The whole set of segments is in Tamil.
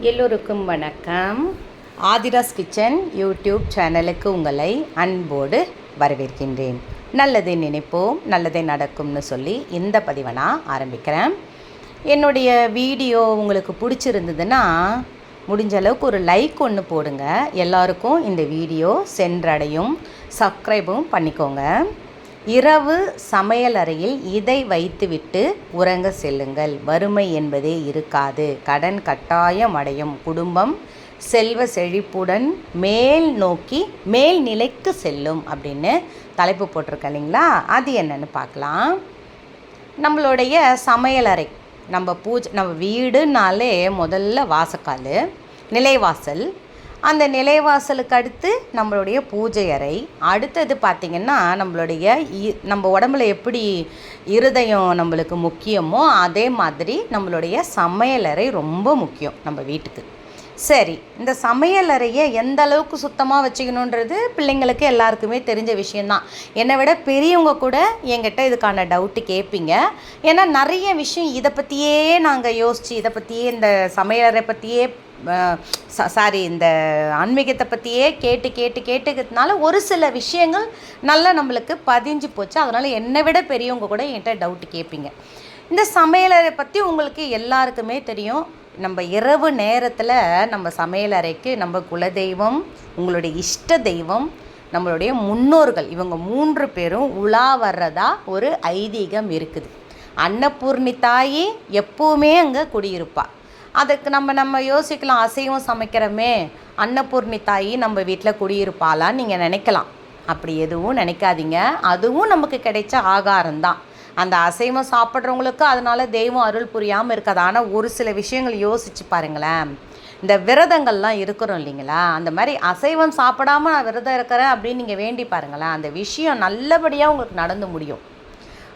எல்லோருக்கும் வணக்கம். ஆதிராஸ் கிச்சன் யூடியூப் சேனலுக்கு உங்களை அன்போடு வரவேற்கின்றேன். நல்லதை நினைப்போம் நல்லதே நடக்கும்னு சொல்லி இந்த பதிவை நான் ஆரம்பிக்கிறேன். என்னுடைய வீடியோ உங்களுக்கு பிடிச்சிருந்ததுன்னா முடிஞ்ச அளவுக்கு ஒரு லைக் ஒன்று போடுங்க. எல்லாருக்கும் இந்த வீடியோ சென்றடையும். சப்ஸ்கிரைபும் பண்ணிக்கோங்க. இரவு சமையலறையில் இதை வைத்துவிட்டு உறங்க செல்லுங்கள். வறுமை என்பதே இருக்காது. கடன் கட்டாயம் அடையும். குடும்பம் செல்வ செழிப்புடன் மேல் நோக்கி மேல் நிலைக்கு செல்லும் அப்படின்னு தலைப்பு போட்டிருக்கேன் இல்லைங்களா? அது என்னன்னு பார்க்கலாம். நம்மளுடைய சமையலறை நம்ம பூஜை நம்ம வீடுனாலே முதல்ல வாசக்கால் நிலைவாசல் அந்த நிலைவாசலுக்கு அடுத்து நம்மளுடைய பூஜை அறை. அடுத்தது பார்த்திங்கன்னா நம்மளுடைய இ- நம்ம உடம்புல எப்படி இருதயம் நம்மளுக்கு முக்கியமோ அதே மாதிரி நம்மளுடைய சமையலறை ரொம்ப முக்கியம் நம்ம வீட்டுக்கு. சரி இந்த சமையலறையை எந்த அளவுக்கு சுத்தமாக வச்சுக்கணுன்றது பிள்ளைங்களுக்கு எல்லாருக்குமே தெரிஞ்ச விஷயந்தான் என்னை விட பெரியவங்க கூட என்கிட்ட இதுக்கான டவுட்டு கேட்பீங்க. ஏன்னா நிறைய விஷயம் இதை பற்றியே நாங்கள் யோசித்து இதை பற்றியே இந்த சமையலறை பற்றியே சாரி இந்த ஆன்மீகத்தை பற்றியே கேட்டு கேட்டு கேட்டுக்கிறதுனால ஒரு சில விஷயங்கள் நல்லா நம்மளுக்கு பதிஞ்சு போச்சு. அதனால் என்னை விட பெரியவங்க கூட என்கிட்ட டவுட்டு கேட்பீங்க. இந்த சமையலறை பற்றி உங்களுக்கு எல்லாருக்குமே தெரியும். நம்ம இரவு நேரத்தில் நம்ம சமையலறைக்கு நம்ம குலதெய்வம் உங்களுடைய இஷ்ட தெய்வம் நம்மளுடைய முன்னோர்கள் இவங்க மூன்று பேரும் உலா வர்றதா ஒரு ஐதீகம் இருக்குது. அன்னபூர்ணி தாயி எப்போவுமே அங்கே குடியிருப்பாள் அதுக்கு நம்ம நம்ம யோசிக்கலாம் அசைவம் சமைக்கிறோமே அன்னபூர்ணி தாயி நம்ம வீட்டில் குடியிருப்பாளான்னு நீங்கள் நினைக்கலாம். அப்படி எதுவும் நினைக்காதீங்க. அதுவும் நமக்கு கிடைச்ச ஆகாரம்தான் அந்த அசைவம் சாப்பிட்றவங்களுக்கு அதனால தெய்வம் அருள் புரியாமல் இருக்காது. ஆனால் ஒரு சில விஷயங்கள் யோசிச்சு பாருங்களேன். இந்த விரதங்கள்லாம் இருக்கிறோம் இல்லைங்களா? அந்த மாதிரி அசைவம் சாப்பிடாம நான் விரதம் இருக்கிறேன் அப்படின்னு நீங்கள் வேண்டி பாருங்களேன். அந்த விஷயம் நல்லபடியாக உங்களுக்கு நடந்து முடியும்.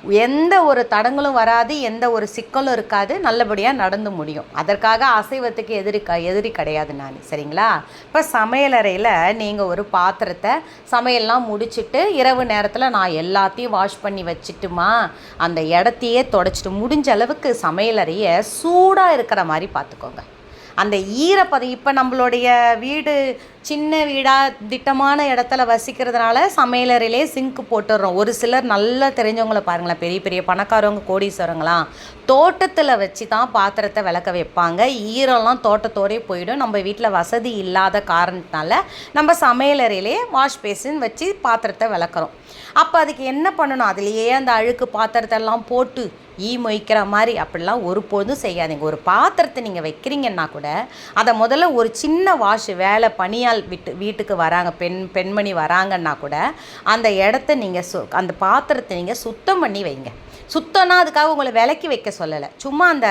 எந்த ஒரு தடங்களும் வராது எந்த ஒரு சிக்கலும் இருக்காது நல்லபடியாக நடந்து முடியும். அதற்காக அசைவத்துக்கு எதிரி க எதிரி கிடையாது நான். சரிங்களா? இப்போ சமையலறையில் நீங்கள் ஒரு பாத்திரத்தை சமையல்லாம் முடிச்சுட்டு இரவு நேரத்தில் நான் எல்லாத்தையும் வாஷ் பண்ணி வச்சுட்டுமா அந்த இடத்தையே தொடச்சிட்டு முடிஞ்ச அளவுக்கு சமையலறையை சூடாக இருக்கிற மாதிரி பார்த்துக்கோங்க அந்த ஈரப்பதம் இப்போ நம்மளுடைய வீடு சின்ன வீடாக திட்டமான இடத்துல வசிக்கிறதுனால சமையலறையிலே சிங்க் போட்டுடுறோம் ஒரு சிலர் நல்லா தெரிஞ்சவங்கள பாருங்களேன். பெரிய பெரிய பணக்காரவங்க கோடீஸ்வரங்களாம். தோட்டத்தில் வச்சு தான் பாத்திரத்தை விளக்க வைப்பாங்க. ஈரம்லாம் தோட்டத்தோடே போயிடும். நம்ம வீட்டில் வசதி இல்லாத காரணத்தினால நம்ம சமையலறையிலே வாஷ் பேசின் வச்சு பாத்திரத்தை விளக்குறோம். அப்போ அதுக்கு என்ன பண்ணணும்? அதுலேயே அந்த அழுக்கு பாத்திரத்தை எல்லாம் போட்டு ஈ மொய்க்கிற மாதிரி அப்படிலாம் ஒருபோதும் செய்யாதீங்க. ஒரு பாத்திரத்தை நீங்கள் வைக்கிறீங்கன்னா கூட அதை முதல்ல ஒரு சின்ன வாஷ் வேலை பணியால் விட்டு வீட்டுக்கு வராங்க பெண் பெண்மணி வராங்கன்னா கூட அந்த இடத்த நீங்கள் சு அந்த பாத்திரத்தை நீங்கள் சுத்தம் பண்ணி வைங்க. சுத்தம்னா அதுக்காக உங்களை விலக்கி வைக்க சொல்லலை. சும்மா அந்த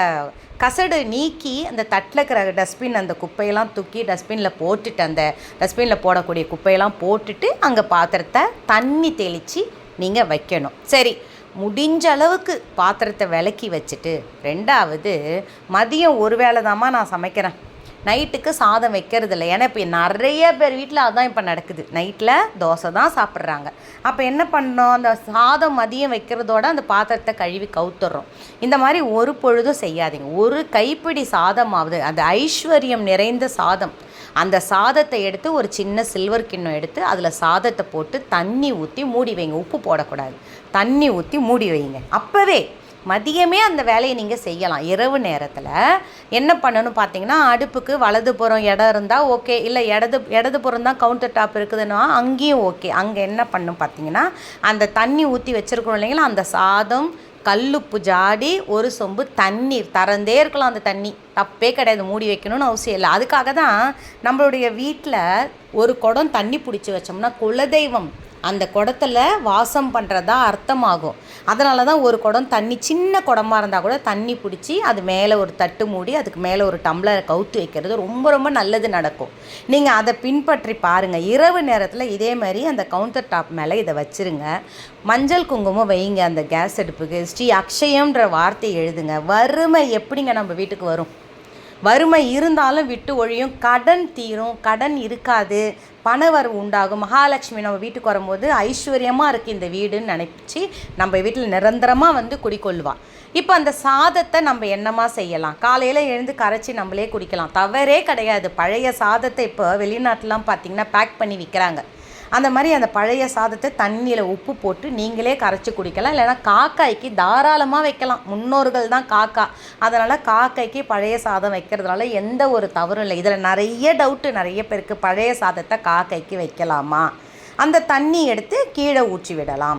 கசடு நீக்கி அந்த தட்டில் இருக்கிற டஸ்ட்பின் அந்த குப்பையெல்லாம் தூக்கி டஸ்ட்பினில் போட்டுட்டு அந்த டஸ்ட்பினில் போடக்கூடிய குப்பையெல்லாம் போட்டுட்டு அங்கே பாத்திரத்தை தண்ணி தெளித்து நீங்கள் வைக்கணும். சரி முடிஞ்ச அளவுக்கு பாத்திரத்தை விலக்கி வச்சுட்டு ரெண்டாவது மதியம் ஒரு வேளை தாம்மா நான் சமைக்கிறேன். நைட்டுக்கு சாதம் வைக்கிறது இல்லை. ஏன்னா இப்போ நிறைய பேர் வீட்டில் அதான் இப்போ நடக்குது. நைட்டில் தோசை தான் சாப்பிட்றாங்க. அப்போ என்ன பண்ணோம்? அந்த சாதம் மதியம் வைக்கிறதோட அந்த பாத்திரத்தை கழுவி கவுத்துறோம். இந்த மாதிரி ஒரு பொழுதும் செய்யாதீங்க. ஒரு கைப்பிடி சாதமாவது அந்த ஐஸ்வர்யம் நிறைந்த சாதம் அந்த சாதத்தை எடுத்து ஒரு சின்ன சில்வர் கிண்ணம் எடுத்து அதில் சாதத்தை போட்டு தண்ணி ஊற்றி மூடி வைங்க. உப்பு போடக்கூடாது. தண்ணி ஊற்றி மூடி வைங்க. அப்போவே மதியமே அந்த வேலையை நீங்கள் செய்யலாம். இரவு நேரத்தில் என்ன பண்ணணும் பார்த்தீங்கன்னா அடுப்புக்கு வலது புறம் இடம் இருந்தால் ஓகே இல்லை இடது இடது புறம் தான் கவுண்டர் டாப் இருக்குதுன்னா அங்கேயும் ஓகே அங்கே என்ன பண்ணும் பார்த்தீங்கன்னா அந்த தண்ணி ஊற்றி வச்சுருக்கோம் இல்லைங்களா அந்த சாதம் கல்லுப்பு ஜாடி ஒரு சொம்பு தண்ணீர் திறந்தே இருக்கலாம் அந்த தண்ணி. தப்பே கிடையாது. மூடி வைக்கணும்னு அவசியம் இல்லை. அதுக்காக தான் நம்மளுடைய வீட்டில் ஒரு குடம் தண்ணி பிடிச்சி வச்சோம்னா குலதெய்வம். அந்த குடத்துல வாசம் பண்ணுறதா அர்த்தமாகும். அதனால தான் ஒரு குடம் தண்ணி சின்ன குடமாக இருந்தால் கூட தண்ணி பிடிச்சி அது மேலே ஒரு தட்டு மூடி அதுக்கு மேலே ஒரு டம்ளரை கவுத்து வைக்கிறது ரொம்ப ரொம்ப நல்லது நடக்கும். நீங்கள் அதை பின்பற்றி பாருங்கள் இரவு நேரத்தில் இதே மாதிரி அந்த கவுண்டர் டாப் மேலே இதை வச்சுருங்க. மஞ்சள் குங்குமம் வைங்க அந்த கேஸ் அடுப்புக்கு. ஸ்ரீ அக்ஷயம்ன்ற வார்த்தை எழுதுங்க. வறுமை எப்படிங்க நம்ம வீட்டுக்கு வரும்? வறுமை இருந்தாலும் விட்டு ஒழியும் கடன் தீரும் கடன் இருக்காது பணவரவு உண்டாகும். மகாலட்சுமி நம்ம வீட்டுக்கு வரும்போது ஐஸ்வர்யமாக இருக்குது இந்த வீடுன்னு நினச்சி நம்ம வீட்டில் நிரந்தரமாக வந்து குடிக்கொள்வாள் இப்போ அந்த சாதத்தை நம்ம என்னமா செய்யலாம்? காலையில் எழுந்து கரைச்சி நம்மளே குடிக்கலாம். தவறே கிடையாது. பழைய சாதத்தை இப்போ வெளிநாட்டிலாம் பார்த்திங்கன்னா பேக் பண்ணி விற்கிறாங்க அந்த மாதிரி அந்த பழைய சாதத்தை தண்ணியில் உப்பு போட்டு நீங்களே கரைச்சி குடிக்கலாம். இல்லைன்னா காக்காய்க்கு தாராளமாக வைக்கலாம். முன்னோர்கள் தான் காக்கா. அதனால் காக்காய்க்கு பழைய சாதம் வைக்கிறதுனால எந்த ஒரு தவறும் இல்லை. இதில் நிறைய டவுட்டு நிறைய பேருக்கு பழைய சாதத்தை காக்கைக்கு வைக்கலாமா? அந்த தண்ணி எடுத்து கீழே ஊற்றி விடலாம்.